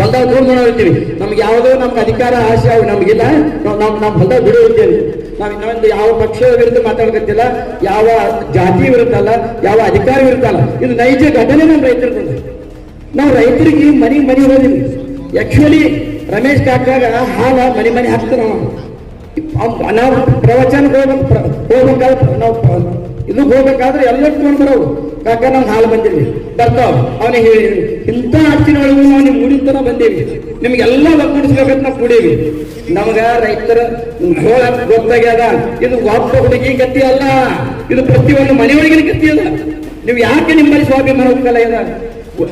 ನಾವು ದೂರ ನಮ್ಗೆ ಯಾವುದೋ ನಮ್ಗೆ ಅಧಿಕಾರ, ಆಸೆ ಅವು ನಮಗಿಲ್ಲ. ನಾವು ನಮ್ಮ ಬಂದಾಗ ಬಲ್ದಾಗ ಬಿಡೋರ್ತೀವಿ ನಾವು ಇನ್ನೊಂದು ಯಾವ ಪಕ್ಷ ವಿರುದ್ಧ ಮಾತಾಡಕತ್ತಿಲ್ಲ, ಯಾವ ಜಾತಿ ವಿರುದ್ಧಲ್ಲ ಯಾವ ಅಧಿಕಾರ ವಿರುದ್ಧಲ್ಲ ಇದು ನೈಜ ಘಟನೆ ನಮ್ಮ ರೈತರು ನಾವು ರೈತರಿಗೆ ಮನೆ ಮನೆ ಹೋದಿವಿ. ಆಕ್ಚುಲಿ ರಮೇಶ್ ಕಾಕಾಗ ಹಾಲ ಮನೆ ಮನೆ ಹಾಕ್ತಾರ ನಾವು. ಪ್ರವಚನಕ್ಕೆ ಹೋಗ್ಬೇಕು ಹೋಗ್ಬೇಕಾದ್ರೆ, ನಾವು ಇದು ಹೋಗ್ಬೇಕಾದ್ರೆ ಎಲ್ಲರೂ ತಗೊಂಡ್ ಬರೋವು ಕಾಕ ಹಾಲು ಬಂದಿದ್ವಿ ಬರ್ತಾವ ಅವನಿಗೆ ಹೇಳಿ ಇಂಥ ಅರ್ಚಿನ ಒಳಗೂ ನಾವು ನೀವು ಮುಡಿತನ ಬಂದೇವಿ ನಿಮ್ಗೆಲ್ಲ ಒಗ್ಗೂಡಿಸ್ಬೇಕಂತ ನಾವು ಕೂಡೇವಿ. ನಮಗ ರೈತರ ಗೋಳ ಗೊತ್ತಾಗ್ಯದ. ಇದು ಒಬ್ಬ ಹುಡುಗಿ ಗತಿ ಅಲ್ಲ. ಇದು ಪ್ರತಿಯೊಂದು ಮನೆಯೊಳಗಿನ ಗತಿ ಅಲ್ಲ. ನೀವು ಯಾಕೆ ನಿಮ್ಮಲ್ಲಿ ಸ್ವಾಭಿಮಾನ ಹೋಗಲ್ಲ ಇದ?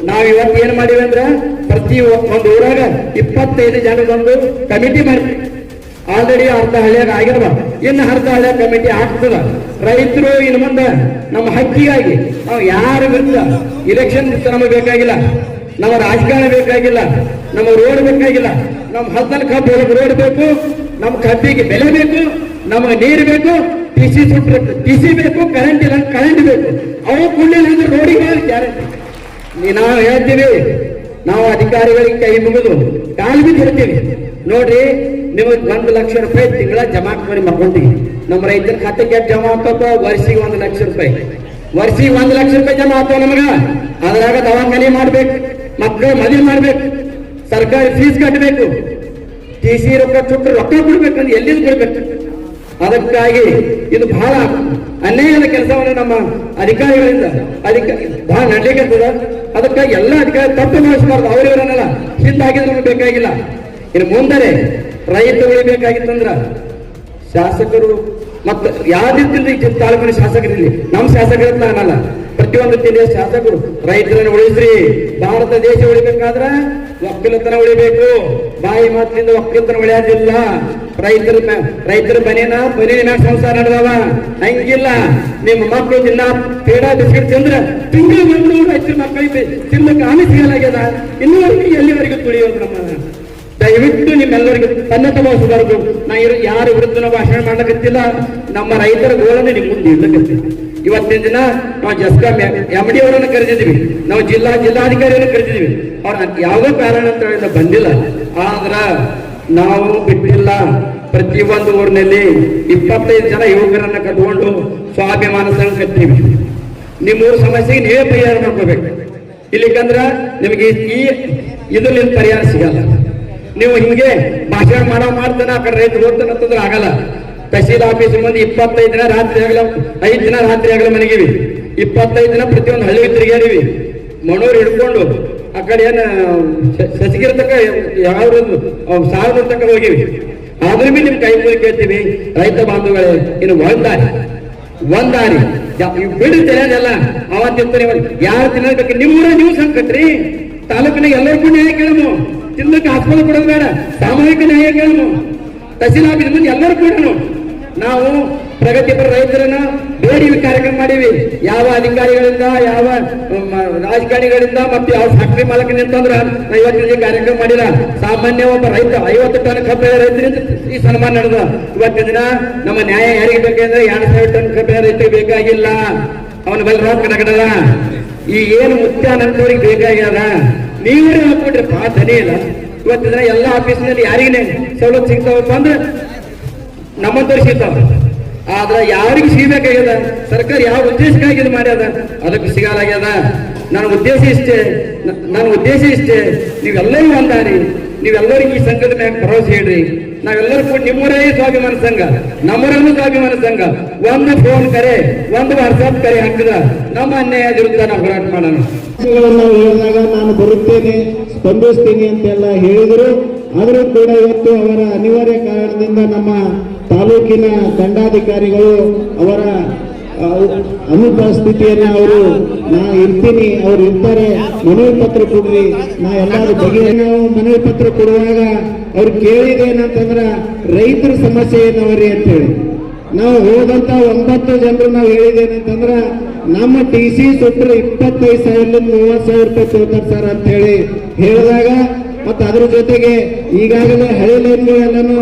ನಾವ್ ಇವತ್ತು ಏನ್ ಮಾಡಿವಿ ಅಂದ್ರ, ಪ್ರತಿ ಒಂದು ಊರಾಗ ಇಪ್ಪತ್ತೈದು ಜನದೊಂದು ಕಮಿಟಿ ಮಾಡಿ ಆಲ್ರೆಡಿ ಅರ್ಧ ಹಳ್ಳಿಯಾಗ ಆಗಿರ್ಬ ಇನ್ನು ಹಳ್ಳಿಯಾಗ ಕಮಿಟಿ ಆಗ್ತದ ರೈತರು ಇನ್ನು ಮುಂದೆ ನಮ್ಮ ಹಕ್ಕಿಗಾಗಿ ನಾವು ಯಾರ ವಿರುದ್ಧ ಇಲೆಕ್ಷನ್ ನಮಗೆ ಬೇಕಾಗಿಲ್ಲ. ನಮ್ಮ ರಾಜಕಾರಣ ಬೇಕಾಗಿಲ್ಲ. ನಮ್ಮ ರೋಡ್ ಬೇಕಾಗಿಲ್ಲ. ನಮ್ಮ ಹತ್ತಲ್ ಕಬ್ಬು ರೋಡ್ ಬೇಕು. ನಮ್ಮ ಕಬ್ಬಿಗೆ ಬೆಲೆ ಬೇಕು. ನಮಗೆ ನೀರು ಬೇಕು. ಟಿಸಿ ಸುಟ್ಟು ಟಿಸಿ ಬೇಕು. ಕರೆಂಟ್ ಇಲ್ಲ ಕರೆಂಟ್ ಬೇಕು. ಅವು ಕುಳ್ಳಿಲ್ಲ ಅಂದ್ರೆ ರೋಡಿಗೆ ಗ್ಯಾರಂಟಿ ನಾವು ಹೇಳ್ತೀವಿ, ನಾವು ಅಧಿಕಾರಿಗಳಿಗೆ ಕೈ ಮುಗಿದು ಕಾಲ್ ಬಿದ್ದಿರ್ತೀವಿ ನೋಡ್ರಿ ನಿಮಗೆ ಒಂದು ಲಕ್ಷ ರೂಪಾಯಿ ತಿಂಗಳ ಜಮಾ ಮಾಡಿ ಮಾಡ್ಕೊಂತೀವಿ ನಮ್ಮ ರೈತರ ಖಾತೆಗೆ ಜಮಾ ಆಗ್ತಾವ ವರ್ಷಿಗೆ ಒಂದು ಲಕ್ಷ ರೂಪಾಯಿ. ವರ್ಷಿಗೆ ಒಂದು ಲಕ್ಷ ರೂಪಾಯಿ ಜಮಾ ಆಗ್ತಾವ ನಮಗ? ಅದ್ರಾಗ ದವಾಖಾನೆ ಮಾಡ್ಬೇಕು ಮಕ್ಕಳು ಮದುವೆ ಮಾಡ್ಬೇಕು, ಸರ್ಕಾರಿ ಫೀಸ್ ಕಟ್ಟಬೇಕು ಟಿ ಸಿ ರೊಕ್ಕ ಚುಟ್ಟು ರೊಕ್ಕ ಕೊಡ್ಬೇಕಂದ್ರೆ ಎಲ್ಲಿಂದ ಕೊಡ್ಬೇಕು? ಅದಕ್ಕಾಗಿ ಇದು ಬಹಳ ಅನ್ಯಾಯದ ಕೆಲಸವನ್ನು ನಮ್ಮ ಅಧಿಕಾರಿಗಳಿಂದ. ಅಧಿಕ ಬಹಳ ನಡೀಕತ್ತದ ಅದಕ್ಕಾಗಿ ಎಲ್ಲ ಅಧಿಕಾರಿ ತಪ್ಪು ಮಾಡಿಸಬಾರ್ದು ಅವರಿವರನ್ನೆಲ್ಲ ಹಿಂದಾಗಿದ್ರೆ ನಮಗೆ ಬೇಕಾಗಿಲ್ಲ. ಇನ್ನು ಮುಂದರೆ ರೈತ ಉಳಿಬೇಕಾಗಿತ್ತಂದ್ರ ಶಾಸಕರು ಮತ್ತು ಯಾವ್ದಿರ್ತಿಲ್ಲ ಈ ತಾಲೂಕಿನ ಶಾಸಕರಿಲ್ಲಿ. ನಮ್ಮ ಶಾಸಕರ ನಾನಲ್ಲ ಪ್ರತಿಯೊಂದು ಜಿಲ್ಲೆಯ ಶಾಸಕರು, ರೈತರನ್ನು ಉಳಿಸ್ರಿ. ಭಾರತ ದೇಶ ಉಳಿಬೇಕಾದ್ರ ಒಕ್ಕಲತನ ಉಳಿಬೇಕು. ಬಾಯಿ ಮಾತಿನಿಂದ ಒಕ್ಕಲತನ ಉಳಿಯೋದಿಲ್ಲ. ರೈತರ ರೈತರ ಮನೇನ ಮನೇನ ಸಂಸಾರ ನಡೆದವ. ಹಂಗಿಲ್ಲ. ನಿಮ್ಮ ಮಕ್ಕಳು ದಿನ ಪೇಡ ಬಿಸ್ಕಿಟ್ ತಿಂದ್ರ ತಿಂಗಳು ಬಂದ್ರು ರೈತರ ಮಕ್ಕಳಿಗೆ ತಿನ್ನಕ್ಕೆ ಆಮಿಸಿಗಲಾಗ್ಯದ ಸಿಗಲಾಗ್ಯದ ಎಲ್ಲಿವರೆಗೂ ತುಳಿಯೋದು ನಮ್ಮ ದಯವಿಟ್ಟು ನಿಮ್ಮೆಲ್ಲರಿಗೂ ತನ್ನ ತಮಸಬಾರದು ನಾ ಇರು ಯಾರ ವಿರುದ್ಧ ಭಾಷಣ ಮಾಡಕತ್ತಿಲ್ಲ ನಮ್ಮ ರೈತರ ಗೋಳನ್ನು ನಿಮ್ಮ ಮುಂದೆ ಇವತ್ತಿನ ದಿನ ನಾವು ಜಸ್ಕಾ ಎಂ ಡಿ ಅವರನ್ನು ಕರೆದಿದ್ದೀವಿ. ನಾವು ಜಿಲ್ಲಾ ಜಿಲ್ಲಾಧಿಕಾರಿಯನ್ನು ಕರೆದಿದ್ದೀವಿ. ಅವ್ರ ಯಾವುದೋ ಕಾರಣಾಂತರದಿಂದ ಬಂದಿಲ್ಲ. ಆದ್ರ ನಾವು ಬಿಟ್ಟಿಲ್ಲ. ಪ್ರತಿಯೊಂದು ಊರಿನಲ್ಲಿ ಇಪ್ಪತ್ತೈದು ಜನ ಯುವಕರನ್ನ ಕಟ್ಕೊಂಡು ಸ್ವಾಭಿಮಾನ ಸಂಘ ನಿಮ್ಮ ಊರ ಸಮಸ್ಯೆಗೆ ನೀವೇ ಪರಿಹಾರ ಮಾಡ್ಕೋಬೇಕು. ಇಲ್ಲಿಕಂದ್ರ ನಿಮಗೆ ಈ ಇದರಿಂದ ಪರಿಹಾರ ಸಿಗಲ್ಲ. ನೀವು ಹಿಂಗೆ ಭಾಷಣ ಮಾಡೋ ಮಾಡ್ತಾನೆ, ಆ ಕಡೆ ರೈತರು ಓದ್ತಾನೆ ಅಂತಂದ್ರೆ ಆಗಲ್ಲ. ತಹಸೀಲ್ ಆಫೀಸ್ ಮುಂದೆ ಇಪ್ಪತ್ತೈದು ದಿನ ರಾತ್ರಿ ಆಗಲ ಐದು ದಿನ ರಾತ್ರಿ ಆಗಲ ಮನೆಗಿವಿ ಇಪ್ಪತ್ತೈದು ದಿನ ಪ್ರತಿಯೊಂದು ಹಳ್ಳಿ ತಿರುಗಾಡಿವಿ ಮನೋರು ಹಿಡ್ಕೊಂಡು ಆ ಕಡೆ ಏನ ಸಸಿಗಿರ ತಕ ಯಾವ ಸಾವಿರ ಹೋಗಿವಿ. ಆದ್ರೂ ನಿಮ್ ಕೈ ಮುಗಿ ಕೇಳ್ತೀವಿ, ರೈತ ಬಾಂಧವಗಳೇ, ಇನ್ನು ಒಂದಾರಿ ಒಂದಾರಿ ಬಿಡು ತಿಳಿಯೋದಲ್ಲ ಅವತ್ತಿರ್ತಾನೆ ಯಾರು ತಿನ್ನಬೇಕು ನಿಮ್ಮೂರ ನೀವು ಸಂಕಟ್ರಿ ತಾಲೂಕಿನ ಎಲ್ಲರಿಗೂ ನ್ಯಾಯ ಕೇಳಮು ತಿನ್ನಕ್ಕೆ ಹಾಸ್ಪಿಟಲ್ ಕೊಡೋದು ಬೇಡ. ಸಾಮೂಹಿಕ ನ್ಯಾಯ ಕೇಳಮು ತಹಸೀಲ್ ಆಫೀಸ್ ಮುಂದೆ ಎಲ್ಲರೂ ಕೊಡೋಣ ನಾವು ಪ್ರಗತಿಪರ ರೈತರನ್ನ ಬೇಡಿ ಕಾರ್ಯಕ್ರಮ ಮಾಡಿವಿ. ಯಾವ ಅಧಿಕಾರಿಗಳಿಂದ, ಯಾವ ರಾಜಕಾರಣಿಗಳಿಂದ ಮತ್ತು ಯಾವ ಫ್ಯಾಕ್ಟ್ರಿ ಮಾಲಕನಿಂದ ನಿಂತಂದ್ರ ನಾ ಇವತ್ತಿನ ಕಾರ್ಯಕ್ರಮ ಮಾಡಿಲ್ಲ. ಸಾಮಾನ್ಯ ಒಬ್ಬ ರೈತ, ಐವತ್ತು ಟನ್ ಕಬ್ಬಿನ ರೈತರಿಂದ ಈ ಸನ್ಮಾನ ನಡೆದ. ಇವತ್ತಿನ ದಿನ ನಮ್ಮ ನ್ಯಾಯ ಯಾರಿಗೆ ಬೇಕಂದ್ರೆ ಎರಡು ಸಾವಿರ ಟನ್ ಕಬ್ಬಿನ ರೈತರಿಗೆ ಬೇಕಾಗಿಲ್ಲ. ಅವನ ಬಲ್ ರೊಕ್ಕ ನಗಡಲ್ಲ ಈ ಏನು ಮುತ್ಯಾನಂದವ್ರಿಗೆ ಬೇಕಾಗ್ಯದ? ನೀವೇ ಹಾಕೊಟ್ರಿ ಪಾ ಧನಿ ಇಲ್ಲ ಇವತ್ತಿನ ಎಲ್ಲಾ ಆಫೀಸ್ನಲ್ಲಿ ಯಾರಿಗೆ ಸವಲತ್ತು ಸಿಗ್ತಾವಪ್ಪ ಅಂದ್ರೆ ನಮ್ಮಂತವ್ರು ಸಿಗ್ತಾವ. ಆದ್ರ ಯಾರಿಗೆ ಸಿಗಬೇಕಾಗ್ಯದ? ಸರ್ಕಾರ ಯಾವ ಉದ್ದೇಶಕ್ಕಾಗಿ ಇದು ಮಾಡ್ಯದ? ಅದಕ್ಕೆ ಸಿಗಲಾಗ್ಯದ ನನ್ನ ಉದ್ದೇಶ ಇಷ್ಟೇ. ನನ್ನ ಉದ್ದೇಶ ಇಷ್ಟೇ. ನೀವೆಲ್ಲರೂ ಒಂದಾರಿ ನೀವೆಲ್ಲರಿಗೂ ಈ ಸಂಘದ ಮ್ಯಾಗ ಭರವಸೆ ಹೇಳ್ರಿ. ನಾವೆಲ್ಲರೂ ನಿಮ್ಮೂರೇ ಸ್ವಾಭಿಮಾನ ಸಂಘ ನಮ್ಮೂರನ್ನು ಸ್ವಾಭಿಮಾನ ಸಂಘ ಒಂದು ಫೋನ್ ಕರೆ, ಒಂದು ವಾಟ್ಸ್ಆಪ್ ಕರೆ ಹಾಕಿದ, ನಮ್ಮ ಅನ್ಯಾಯ ವಿರುದ್ಧ ನಾವು ಹೋರಾಟ ಮಾಡೋಣ. ಹೇಳಿದಾಗ ನಾನು ಬರುತ್ತೇನೆ, ಸ್ಪಂದಿಸ್ತೀನಿ ಅಂತೆಲ್ಲ ಹೇಳಿದರು. ಆದರೂ ಕೂಡ ಇವತ್ತು ಅವರ ಅನಿವಾರ್ಯ ಕಾರಣದಿಂದ ನಮ್ಮ ತಾಲೂಕಿನ ದಂಡಾಧಿಕಾರಿಗಳು ಅವರ ಅನುಪಸ್ಥಿತಿಯನ್ನು ಅವರು, ನಾ ಇರ್ತೀನಿ, ಅವ್ರು ಇರ್ತಾರೆ. ಮನವಿ ಪತ್ರ ಕೊಡ್ರಿ. ನಾ ಎಲ್ಲರೂ ಬಗೆಯ ನಾವು ಮನವಿ ಪತ್ರ ಕೊಡುವಾಗ ಅವ್ರು ಕೇಳಿದೇನಂತಂದ್ರ ರೈತರ ಸಮಸ್ಯೆ ಏನವರಿ ಅಂತ ಹೇಳಿ ನಾವು ಹೋದಂತ ಒಂಬತ್ತು ಜನರು ನಾವು ಹೇಳಿದೇನಂತಂದ್ರ ನಮ್ಮ ಟಿ ಸಿ ಸುಟ್ಟರು ಇಪ್ಪತ್ತೈದು ಸಾವಿರದಿಂದ ಮೂವತ್ತು ಸಾವಿರ ರೂಪಾಯಿ ತಗೋತಾರೆ ಸರ್ ಅಂತ ಹೇಳಿ ಹೇಳಿದಾಗ, ಮತ್ತು ಅದ್ರ ಜೊತೆಗೆ ಈಗಾಗಲೇ ಹಳೆ ಲೈನ್ಗಳೆಲ್ಲನೂ,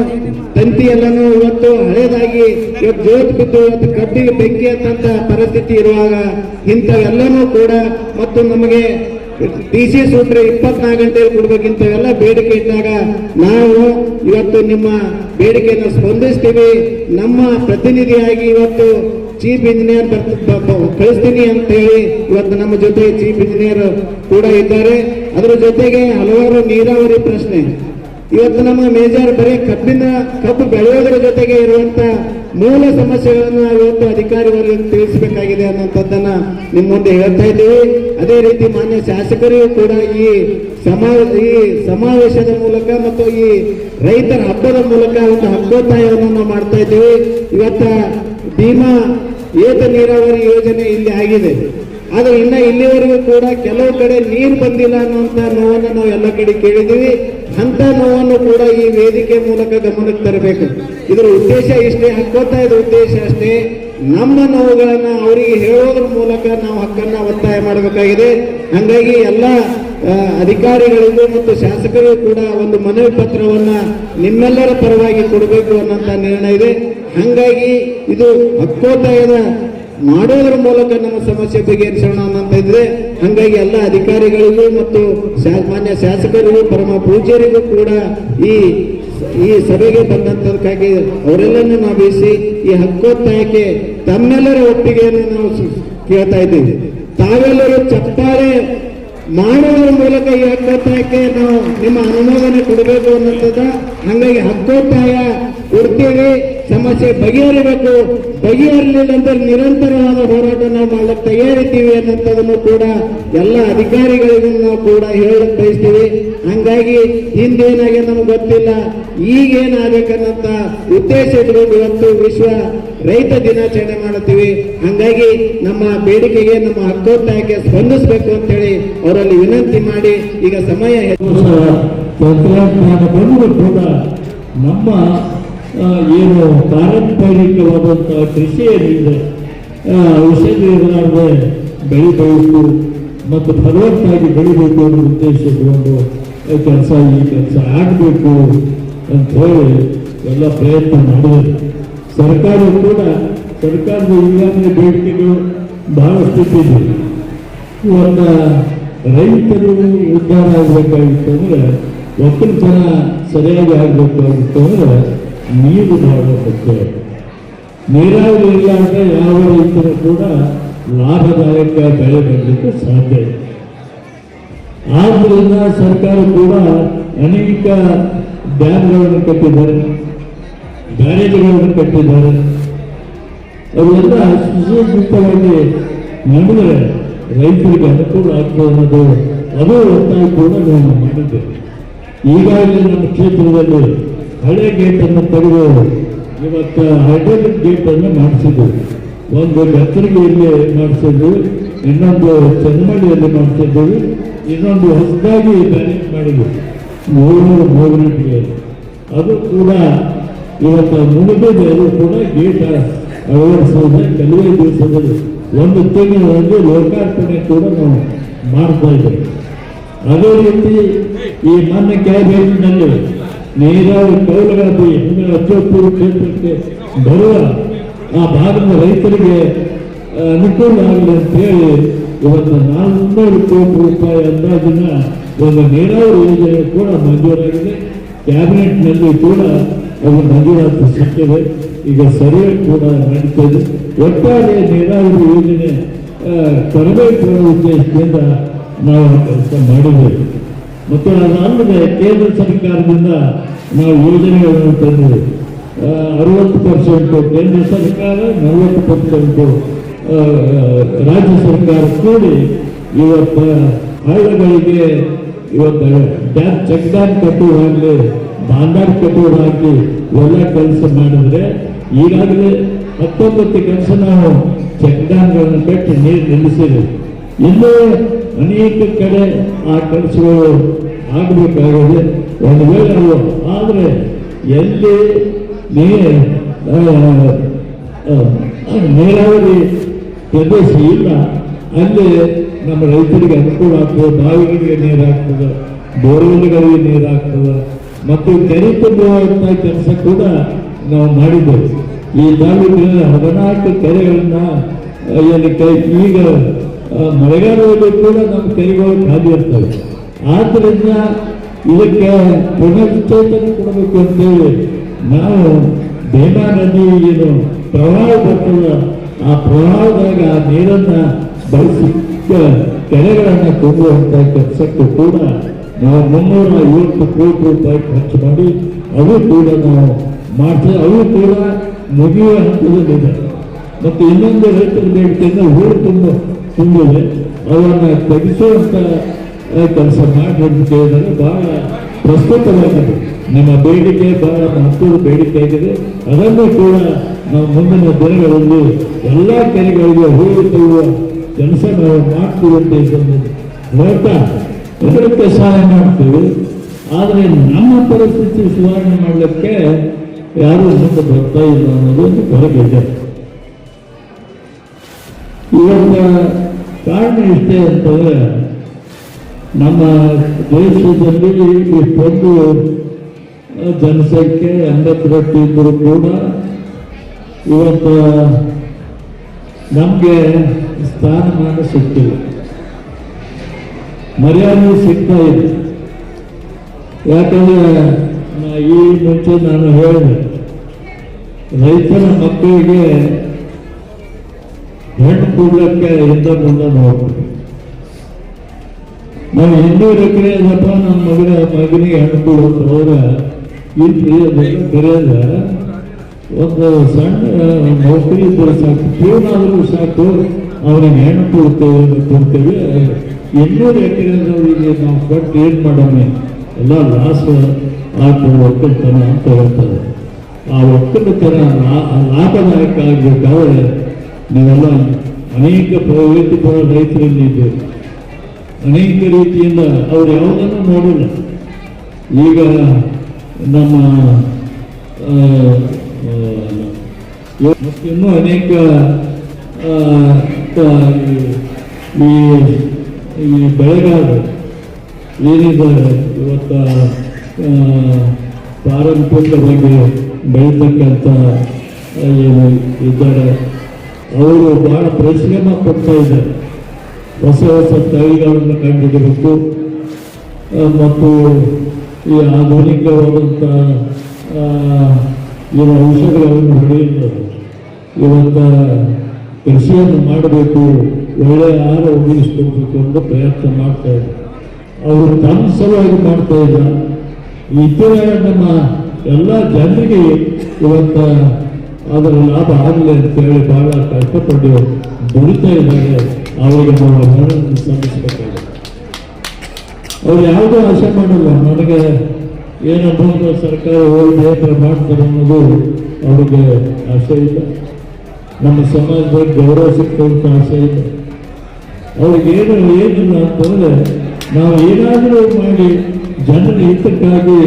ತಂತಿ ಎಲ್ಲನೂ ಇವತ್ತು ಹಳೇದಾಗಿ ಇವತ್ತು ಜೋತ್ ಬಿದ್ದು ಇವತ್ತು ಕಬ್ಬಿಗೆ ಬೆಂಕಿ ಅಂತ ಪರಿಸ್ಥಿತಿ ಇರುವಾಗ ಇಂಥವೆಲ್ಲನೂ ಕೂಡ ಮತ್ತು ನಮಗೆ ಡಿ ಸಿ ಸೂತ್ರ ಇಪ್ಪತ್ನಾಲ್ಕು ಗಂಟೆ ಕೊಡ್ಬೇಕಿಂತವೆಲ್ಲ ಬೇಡಿಕೆ ಇದ್ದಾಗ ನಾವು ಇವತ್ತು ನಿಮ್ಮ ಬೇಡಿಕೆಯನ್ನು ಸ್ಪಂದಿಸ್ತೀವಿ. ನಮ್ಮ ಪ್ರತಿನಿಧಿಯಾಗಿ ಇವತ್ತು ಚೀಫ್ ಇಂಜಿನಿಯರ್ ಕಳಿಸ್ತೀನಿ ಅಂತ ಹೇಳಿ ಇವತ್ತು ನಮ್ಮ ಜೊತೆ ಚೀಫ್ ಇಂಜಿನಿಯರ್ ಕೂಡ ಇದ್ದಾರೆ. ಅದರ ಜೊತೆಗೆ ಹಲವಾರು ನೀರಾವರಿ ಪ್ರಶ್ನೆ. ಇವತ್ತು ನಮ್ಮ ಮೇಜರ್ ಬರೀ ಕಬ್ಬಿನ, ಕಬ್ಬು ಬೆಳೆಯೋದರ ಜೊತೆಗೆ ಇರುವಂತ ಮೂಲ ಸಮಸ್ಯೆಗಳನ್ನು ಇವತ್ತು ಅಧಿಕಾರಿ ವರ್ಗಕ್ಕೆ ತಿಳಿಸಬೇಕಾಗಿದೆ ಅನ್ನೋಂಥದ್ದನ್ನ ನಿಮ್ಮ ಮುಂದೆ ಹೇಳ್ತಾ ಇದ್ದೀವಿ. ಅದೇ ರೀತಿ ಮಾನ್ಯ ಶಾಸಕರಿಗೂ ಕೂಡ ಈ ಸಮಾ ಈ ಸಮಾವೇಶದ ಮೂಲಕ ಮತ್ತು ಈ ರೈತರ ಹಬ್ಬದ ಮೂಲಕ ಒಂದು ಹಕ್ಕೋತ್ತಾಯವನ್ನು ನಾವು ಮಾಡ್ತಾ ಇದ್ದೀವಿ. ಇವತ್ತ ಭೀಮಾ ಏತ ನೀರಾವರಿ ಯೋಜನೆ ಇಲ್ಲಿ ಆಗಿದೆ. ಆದ್ರೆ ಇನ್ನ ಇಲ್ಲಿವರೆಗೂ ಕೂಡ ಕೆಲವು ಕಡೆ ನೀರು ಬಂದಿಲ್ಲ ಅನ್ನುವಂತ ನೋವನ್ನು ನಾವು ಎಲ್ಲ ಕಡೆ ಕೇಳಿದ್ದೀವಿ. ಅಂತ ನೋವನ್ನು ಕೂಡ ಈ ವೇದಿಕೆ ಮೂಲಕ ಗಮನಕ್ಕೆ ತರಬೇಕು. ಇದರ ಉದ್ದೇಶ ಇಷ್ಟೇ ಹಕ್ಕೊತ್ತಾಯದ ಉದ್ದೇಶ ಅಷ್ಟೇ. ನಮ್ಮ ನೋವುಗಳನ್ನ ಅವರಿಗೆ ಹೇಳೋದ್ರ ಮೂಲಕ ನಾವು ಹಕ್ಕನ್ನ ಒತ್ತಾಯ ಮಾಡಬೇಕಾಗಿದೆ. ಹಂಗಾಗಿ ಎಲ್ಲ ಅಧಿಕಾರಿಗಳಿಗೂ ಮತ್ತು ಶಾಸಕರಿಗೂ ಕೂಡ ಒಂದು ಮನವಿ ಪತ್ರವನ್ನ ನಿಮ್ಮೆಲ್ಲರ ಪರವಾಗಿ ಕೊಡಬೇಕು ಅನ್ನೋಂಥ ನಿರ್ಣಯ ಇದೆ. ಹಂಗಾಗಿ ಇದು ಹಕ್ಕೋತ್ತಾಯದ ಮಾಡೋದ್ರ ಮೂಲಕ ನಮ್ಮ ಸಮಸ್ಯೆ ಬಗೆಹರಿಸೋಣ ಅಂತ ಇದ್ರೆ, ಹಂಗಾಗಿ ಎಲ್ಲ ಅಧಿಕಾರಿಗಳಿಗೂ ಮತ್ತು ಸಾಮಾನ್ಯ ಶಾಸಕರಿಗೂ, ಪರಮ ಪೂಜ್ಯರಿಗೂ ಕೂಡ ಈ ಈ ಸಭೆಗೆ ಬಂದಂತದಕ್ಕಾಗಿ ನಾವು ಬೀಸಿ ಈ ಹಕ್ಕೋತ್ತಾಯಕ್ಕೆ ತಮ್ಮೆಲ್ಲರ ಒಪ್ಪಿಗೆಯನ್ನು ನಾವು ಕೇಳ್ತಾ ಇದ್ದೀವಿ. ತಾವೆಲ್ಲರೂ ಚಪ್ಪಾಳೆ ಮಾಡುವುದರ ಮೂಲಕ ಈ ಹಕ್ಕೋತ್ತಾಯಕ್ಕೆ ನಾವು ನಿಮ್ಮ ಅನುಮೋದನೆ ಕೊಡಬೇಕು ಅನ್ನೋಂಥದ್ದು ಹಂಗಾಗಿ ಹಕ್ಕೋತ್ತಾಯ ಕೊಡ್ತೀವಿ. ಸಮಸ್ಯೆ ಬಗೆಹರಿಬೇಕು. ಬಗೆಹರಿಲಿಲ್ಲ ಅಂದ್ರೆ ನಿರಂತರವಾದ ಹೋರಾಟ ನಾವು ಮಾಡ್ಲಿಕ್ಕೆ ತಯಾರಿದ್ದೀವಿ ಅನ್ನೋಂಥದ್ದನ್ನು ಕೂಡ ಎಲ್ಲ ಅಧಿಕಾರಿಗಳಿಗೂ ನಾವು ಕೂಡ ಹೇಳಕ್ ಬಯಸ್ತೀವಿ. ಹಂಗಾಗಿ ಹಿಂದೇನಾಗೆ ನಮ್ಗೆ ಗೊತ್ತಿಲ್ಲ. ಈಗೇನಾಗಬೇಕನ್ನಂತ ಉದ್ದೇಶ ಇಟ್ಕೊಂಡು ಇವತ್ತು ವಿಶ್ವ ರೈತ ದಿನಾಚರಣೆ ಮಾಡುತ್ತೀವಿ. ಹಂಗಾಗಿ ನಮ್ಮ ಬೇಡಿಕೆಗೆ ನಮ್ಮ ಹಕ್ಕೋತ್ತಾಯಕ್ಕೆ ಸ್ಪಂದಿಸಬೇಕು ಅಂತ ಹೇಳಿ ಅವರಲ್ಲಿ ವಿನಂತಿ ಮಾಡಿ ಈಗ ಸಮಯ ಹೆಚ್ಚು ನಮ್ಮ ಏನು ಪಾರಂಪರಿಕವಾದಂಥ ಕೃಷಿ ಏನಿದೆ ಔಷಧಿ ಇರಲಾರ್ದೆ ಬೆಳಿಬೇಕು ಮತ್ತು ಫಲವತ್ತಾಗಿ ಬೆಳಿಬೇಕು ಅನ್ನೋ ಉದ್ದೇಶ ಇಟ್ಕೊಂಡು ಕೆಲಸ ಈ ಕೆಲಸ ಆಗಬೇಕು ಅಂತ ಹೇಳಿ ಎಲ್ಲ ಪ್ರಯತ್ನ ಮಾಡಿದರು ಸರ್ಕಾರ ಕೂಡ, ಸರ್ಕಾರದ ಈಗಾಗಲೇ ಬೇಡಿಕೆಗಳು ಬಹಳಷ್ಟು ಇದ್ದಿದೆ ಇವತ್ತ ರೈತರು ಉದ್ಧಾರ ಆಗಬೇಕಾಗಿತ್ತು ಅಂದ್ರೆ ಒಕ್ಕಲತನ ಸರಿಯಾಗಿ ಆಗಬೇಕಾಗಿತ್ತು ಅಂದ್ರೆ ನೀರು ಬಹಳ ಮುಖ್ಯ ನೀರಾವರಿ ಇಲ್ಲ ಅಂದರೆ ಯಾವ ರೈತರು ಕೂಡ ಲಾಭದಾಯಕ ಬೆಳೆ ಬರಲಿಕ್ಕೆ ಸಾಧ್ಯ ಇದೆ ಆದ್ದರಿಂದ ಸರ್ಕಾರ ಕೂಡ ಅನೇಕ ಡ್ಯಾಮ್ಗಳನ್ನು ಕಟ್ಟಿದ್ದಾರೆ, ಬ್ಯಾರೇಜ್ಗಳನ್ನು ಕಟ್ಟಿದ್ದಾರೆ. ಅವೆಲ್ಲ ಸುಸಜ್ಜಿತವಾಗಿ ನಡೆದರೆ ರೈತರಿಗೆ ಅನುಕೂಲ ಆಗ್ತದೆ ಅನ್ನೋದು ಅದು ಒತ್ತಾಯ ಕೂಡ ನಾವು ಮಾಡಿದ್ದೇವೆ. ಈಗಾಗಲೇ ನಮ್ಮ ಕ್ಷೇತ್ರದಲ್ಲಿ ಹಳೆ ಗೇಟನ್ನು ತೆಗೆದು ಇವತ್ತು ಹೈಡ್ರೋಲಿಕ್ ಗೇಟನ್ನು ಮಾಡಿಸಿದ್ವಿ ಒಂದು ಗತ್ತರಿಗೆಯಲ್ಲಿ ಮಾಡಿಸಿದ್ವಿ, ಇನ್ನೊಂದು ಚೆನ್ನಮಳ್ಳಿಯಲ್ಲಿ ಮಾಡಿಸಿದ್ದೀವಿ ಇನ್ನೊಂದು ಹೊಸದಾಗಿ ಬ್ಯಾರೇಜ್ ಮಾಡಿದ್ವಿ. ಮೂರು ಮೂರು ಅದು ಕೂಡ ಇವತ್ತು ಮುಗಿದಿದೆ ಅದು ಕೂಡ ಗೇಟ್ ಅಳವಡಿಸೋದು ಕೆಲವೇ ದಿವಸದಲ್ಲಿ, ಒಂದು ತಿಂಗಳಲ್ಲಿ ಲೋಕಾರ್ಪಣೆ ಕೂಡ ನಾವು ಮಾಡ್ತಾ ಇದ್ದೇವೆ. ಅದೇ ರೀತಿ ಈ ಮಾನ್ಯ ಕ್ಯಾಬಿನೆಟ್ನಲ್ಲಿ ನೀರಾವರಿ ಕೌಲಗಾದಿ ಅಚ್ಚೋಪುರ ಕ್ಷೇತ್ರಕ್ಕೆ ಬರುವ ಆ ಭಾಗದ ರೈತರಿಗೆ ಅನುಕೂಲ ಆಗಲಿ ಅಂತ ಹೇಳಿ ಇವತ್ತು ನಾಲ್ನೂರು ಕೋಟಿ ರೂಪಾಯಿ ಅಂದಾಜಿನ ಒಂದು ನೀರಾವರಿ ಯೋಜನೆ ಕೂಡ ಮಂಜೂರಾಗಿದೆ. ಕ್ಯಾಬಿನೆಟ್ನಲ್ಲಿ ಕೂಡ ಅದು ಮಂಜೂರಾತಿ ಸಿಕ್ಕಿದೆ. ಈಗ ಸರ್ವೆ ಕೂಡ ನಡೀತದೆ. ಒಟ್ಟಾರೆ ನೀರಾವರಿ ಯೋಜನೆ ತರಬೇತಿ ಉದ್ದೇಶದಿಂದ ನಾವು ಕೆಲಸ ಮಾಡಿದ್ದೇವೆ. ಮತ್ತು ಅದಾದಮೇಲೆ ಕೇಂದ್ರ ಸರ್ಕಾರದಿಂದ ನಾವು ಯೋಜನೆಗಳನ್ನು ತಂದು ಅರವತ್ತು ಪರ್ಸೆಂಟ್ ಕೇಂದ್ರ ಸರ್ಕಾರ, ನಲವತ್ತು ಪರ್ಸೆಂಟ್ ರಾಜ್ಯ ಸರ್ಕಾರ ಕೂಡಿ ಇವತ್ತು ಹಳ್ಳಗಳಿಗೆ ಇವತ್ತು ಡ್ಯಾಮ್ ಚೆಕ್ ಡ್ಯಾಮ್ ಕಟ್ಟುವಾಗಲಿ ಬಾಂದಾರ್ ಕಟ್ಟುವಾಗಲಿ ಎಲ್ಲ ಕೆಲಸ ಮಾಡಿದ್ರೆ ಈಗಾಗಲೇ ಹತ್ತೊಂಬತ್ತು ಕೆಲಸ ನಾವು ಚೆಕ್ ಡ್ಯಾಮ್ಗಳನ್ನು ಕಟ್ಟಿ ನೀರು ನಿಲ್ಲಿಸಿದೆ. ಇನ್ನೂ ಅನೇಕ ಕಡೆ ಆ ಕೆಲಸಗಳು ಆಗಬೇಕಾಗಿದೆ ಒಂದು ವೇಳೆ ಅವು ಆದರೆ ಎಲ್ಲಿ ನೀರಾವರಿ ಪ್ರದೇಶ ಇಲ್ಲ, ಅಲ್ಲಿ ನಮ್ಮ ರೈತರಿಗೆ ಅನುಕೂಲ ಆಗ್ತದೆ, ಬಾವಿಗಳಿಗೆ ನೀರು ಬೋರ್ವೆಲ್ಗಳಿಗೆ ನೀರು ಮತ್ತು ಕೆರೆ ತುಂಬುವಂಥ ಕೆಲಸ ಕೂಡ ನಾವು ಮಾಡಿದ್ದೇವೆ. ಈ ತಾಲೂಕಿನ ಹದಿನಾಲ್ಕು ಕೆರೆಗಳನ್ನ ಈಗ ಮಳೆಗಾಲದಲ್ಲಿ ಕೂಡ ನಮ್ಮ ಕೆರೆಗಳು ಖಾಲಿ ಇರ್ತವೆ ಆದ್ದರಿಂದ ಇದಕ್ಕೆ ಪುನಶ್ಚೇತನ ಕೊಡಬೇಕು ಅಂತೇಳಿ ನಾವು ಭೇಮಾ ನದಿ ಏನು ಪ್ರವಾಹ ಬರ್ತದ, ಆ ಪ್ರವಾಹದಾಗ ಆ ನೀರನ್ನ ಬಳಸಿ ಕೆರೆಗಳನ್ನು ಕೊಡುವಂತ ಕೆಲಸಕ್ಕೂ ಕೂಡ ನಾವು ಮುನ್ನೂರ ಐವತ್ತು ಕೋಟಿ ರೂಪಾಯಿ ಖರ್ಚು ಮಾಡಿ ಅವು ಕೂಡ ನಾವು ಮಾಡ್ತೇವೆ. ಅವು ಕೂಡ ಮುಗಿಯುವ ಹಂತದಲ್ಲಿದೆ. ಮತ್ತು ಇನ್ನೊಂದು ರೈತರ ಬೇಡಿಕೆಯಿಂದ ಹೂಳು ತುಂಬ ತುಂಬಿದೆ. ಅವನ್ನ ತೆಗೆಸುವಂತ ಕೆಲಸ ಮಾಡಿ ಅಂತ ಕೇಳಿದರೆ ಬಹಳ ಪ್ರಸ್ತುತವಾಗಿದೆ. ನಿಮ್ಮ ಬೇಡಿಕೆ ಬಹಳ ಮಹತ್ವದ ಬೇಡಿಕೆ ಆಗಿದೆ. ಅದನ್ನು ಕೂಡ ನಾವು ಮುಂದಿನ ದಿನಗಳಲ್ಲಿ ಎಲ್ಲ ಕೆರೆಗಳಿಗೆ ಹೋಗಿ ತುಂಬುವ ಕೆಲಸ ನಾವು ಮಾಡ್ತೀವಿ ಅಂತ ಇದನ್ನು ಹೇಳ್ತಾ ಸಹಾಯ ಮಾಡ್ತೀವಿ. ಆದರೆ ನಮ್ಮ ಪರಿಸ್ಥಿತಿ ಸುಧಾರಣೆ ಮಾಡಲಿಕ್ಕೆ ಯಾರು ಮುಂದೆ ಬರ್ತಾ ಇಲ್ಲ ಅನ್ನೋದು ಒಂದು ಹೊರಗಿದೆ ಇವತ್ತ ಕಾರಣ ಇಷ್ಟೇ ಅಂತಂದ್ರೆ ನಮ್ಮ ದೇಶದಲ್ಲಿ ಇಷ್ಟೊಂದು ಜನಸಂಖ್ಯೆ ಅಂಗತ್ರಟ್ಟಿ ಇದ್ದರೂ ಕೂಡ ಇವತ್ತು ನಮಗೆ ಸ್ಥಾನಮಾನ ಸಿಗ್ತಿಲ್ಲ ಮರ್ಯಾದೆ ಸಿಗ್ತಾ ಇದೆ. ಯಾಕಂದ್ರೆ ಈ ಮುಂಚೆ ನಾನು ಹೇಳಿದೆ, ರೈತರ ಮಕ್ಕಳಿಗೆ ಹೆಣ್ಣು ಕೂಡಕ್ಕೆ ಹಿಂದೆ ಮುಂದೆ ನೋಡ್ತೀವಿ ನಾವು ಇನ್ನೂರು ಎಕರೆ ಅದಪ್ಪ ನಮ್ಮ ಮಗನ ಮಗನಿಗೆ ಹೆಣ್ಣು ಅಂತ ಹೋದ್ರೆ ಇಲ್ಲಿ ಅದನ್ನು ಕರೆಯದ ಒಂದು ಸಣ್ಣ ನೌಕರಿ ಇದ್ದರೆ ಸಾಕು. ಪೂರ್ಣಾದರೂ ಸಾಕು. ಅವನಿಗೆ ಹೆಣ್ಣು ಕೊಡ್ತೇವೆ ಕೊಡ್ತೇವೆ. ಇನ್ನೂರು ಎಕರೆದವರಿಗೆ ನಾವು ಕೊಟ್ಟು ಏನು ಮಾಡೋಣ? ಎಲ್ಲ ಲಾಸ್ ಆಗ್ತದೆ, ಒಕ್ಕಲ್ತನ ಅಂತ ಹೇಳ್ತಾರೆ. ಆ ಒಕ್ಕಲತನ ಲಾಭದಾಯಕ ಆಗಬೇಕಾದ್ರೆ ನೀವೆಲ್ಲ ಅನೇಕ ಪ್ರಗತಿಪರ ರೈತರಲ್ಲಿ ಇದ್ದೇವೆ ಅನೇಕ ರೀತಿಯಿಂದ ಅವ್ರು ಯಾವುದನ್ನು ನೋಡಿಲ್ಲ ಈಗ ನಮ್ಮ ಇನ್ನೂ ಅನೇಕ ಈ ಈ ಬೆಳೆಗಾರರು ಏನಿದ್ದಾರೆ, ಇವತ್ತ ಪಾರಂಪರಿಕವಾಗಿ ಬೆಳೀತಕ್ಕಂಥ ಏನು ಇದ್ದಾರೆ, ಅವರು ಭಾಳ ಪರಿಶ್ರಮ ಕೊಡ್ತಾ ಇದ್ದಾರೆ. ಹೊಸ ಹೊಸ ತಳಿಗಳನ್ನು ಕಂಡುಹಿಡಬೇಕು ಮತ್ತು ಈ ಆಧುನಿಕವಾದಂಥ ಏನು ಔಷಧಗಳನ್ನು ಹೊಡೆಯುತ್ತೆ ಇವತ್ತ ಕೃಷಿಯನ್ನು ಮಾಡಬೇಕು ಒಳ್ಳೆಯ ಆಹಾರ ಒದಗಿಸ್ಕೊಡ್ಬೇಕು ಅಂತ ಪ್ರಯತ್ನ ಮಾಡ್ತಾ ಇದ್ದರು ಅವರು ತಮ್ಮ ಸಲುವಾಗಿ ಮಾಡ್ತಾ ಇದ್ದ ಇತರ ನಮ್ಮ ಎಲ್ಲ ಜನರಿಗೆ ಇವತ್ತ ಅದರ ಲಾಭ ಆಗಲಿ ಅಂತೇಳಿ ಬಹಳ ಕಷ್ಟಪಟ್ಟು ದುಡಿತಾ ಇದ್ದಾರೆ. ಅವರಿಗೆ ನಾವು ಅಭಿನಂದನೆ ಸಲ್ಲಿಸಬೇಕಾಗಿದೆ ಅವ್ರು ಯಾವುದೋ ಆಸೆ ಮಾಡಲ್ಲ. ನನಗೆ ಏನಬಹುದು ಸರ್ಕಾರ ಹೋಗಿ ಮಾಡ್ತಾರೆ ಅನ್ನೋದು ಅವ್ರಿಗೆ ಆಸೆ ಇಲ್ಲ. ನಮ್ಮ ಸಮಾಜದಲ್ಲಿ ಗೌರವ ಆಶೆ ಆಸೆ ಅವ್ರಿಗೆ ಏನು ಏನಿಲ್ಲ ಅಂತಂದ್ರೆ ನಾವು ಏನಾದರೂ ಮಾಡಿ ಜನರ ಹಿತಕ್ಕಾಗಿ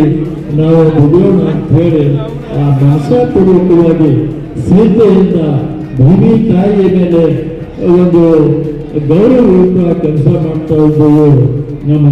ನಾವು ದುಡಿಯೋಣ ಅಂತ ಹೇಳಿ ಆ ಮನಸ್ಸಾಪೂರ್ವಕವಾಗಿ ಸೀತೆಯಿಂದ ಭೂಮಿ ತಾಯಿಯ ಮೇಲೆ ಒಂದು ಗೌರವಯುತ ಕೆಲಸ ಮಾಡ್ತಾ ಇದ್ದವು ನಮ್ಮ